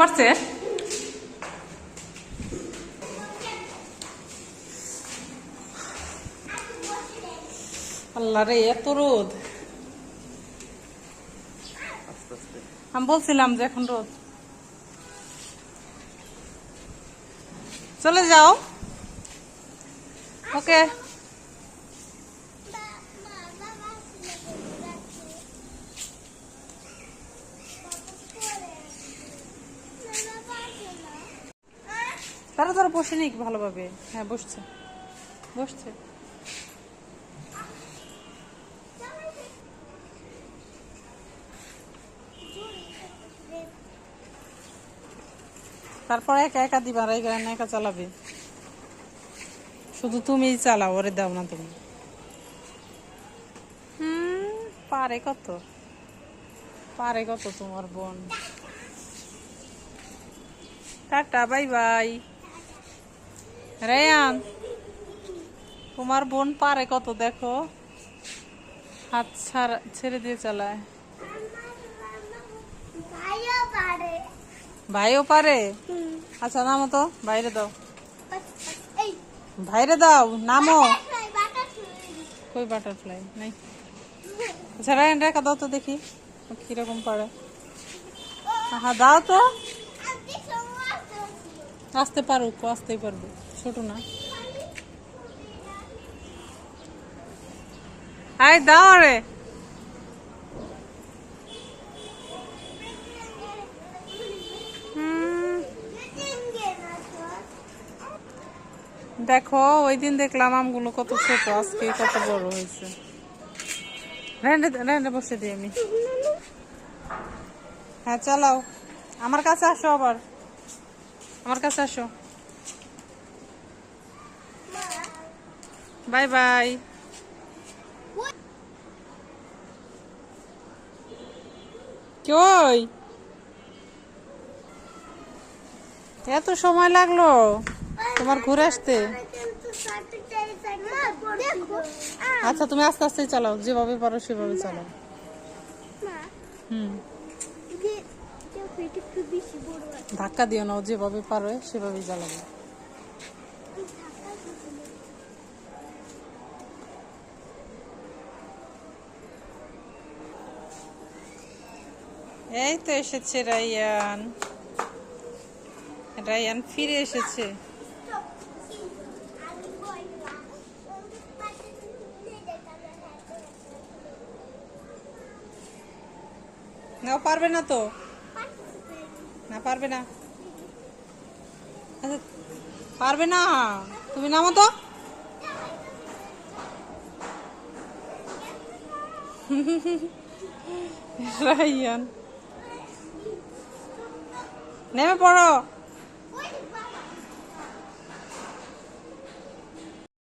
পারছে? আল্লাহ রে এত রোদ। আমি বলছিলাম যে এখন রোদ। চলে যাও। ওকে। তারা তারা বসে নিক ভালোভাবে। হ্যাঁ বসছে। বসছে। তারপর একা একা দিবা, আর একা একা চালাবে। শুধু তুমিই চালাও, ওরে দাও না তুমি। হুম, পারে কত? পারে কত তোমার বোন? Tata, bye bye. রেয়ান তোমার বোন পারে কত দেখো। হাত ছাড়া- ছেড়ে দিয়ে চালায়। ভাইও পারে। আচ্ছা নামো তো বাইরে দাও। বাইরে দাও নামো। কই বাটারফ্লাই? নাই। আচ্ছা রায়ন রেখা দাও তো দেখি কীরকম পারে। হ্যাঁ দাও তো। আসতে পারুক আসতেই পারবে। ছোট না। আয়, দাও রে। দেখো, ওই দিন দেখলাম আমগুলো কত ছোট আজকে কত বড় হয়েছে। বসে দিই আমি। হ্যাঁ চালাও। আমার কাছে আসো আবার। আমার কাছে আসো। Bye bye. কই? এত সময় লাগল তোমার ঘুরে আসতে? আচ্ছা তুমি আস্তে আস্তে চালাও, যেভাবে পারো সেভাবে চালাও। হুম। ধাক্কা দিও না, ও যেভাবে পারো, সেভাবেই চালাবে এই তো এসেছে রাইয়ান রায়ান ফিরে এসেছে। না পারবে না তো। পারবে না। আচ্ছা পারবে না। তুমি নামো তো। নেমে পড়ো।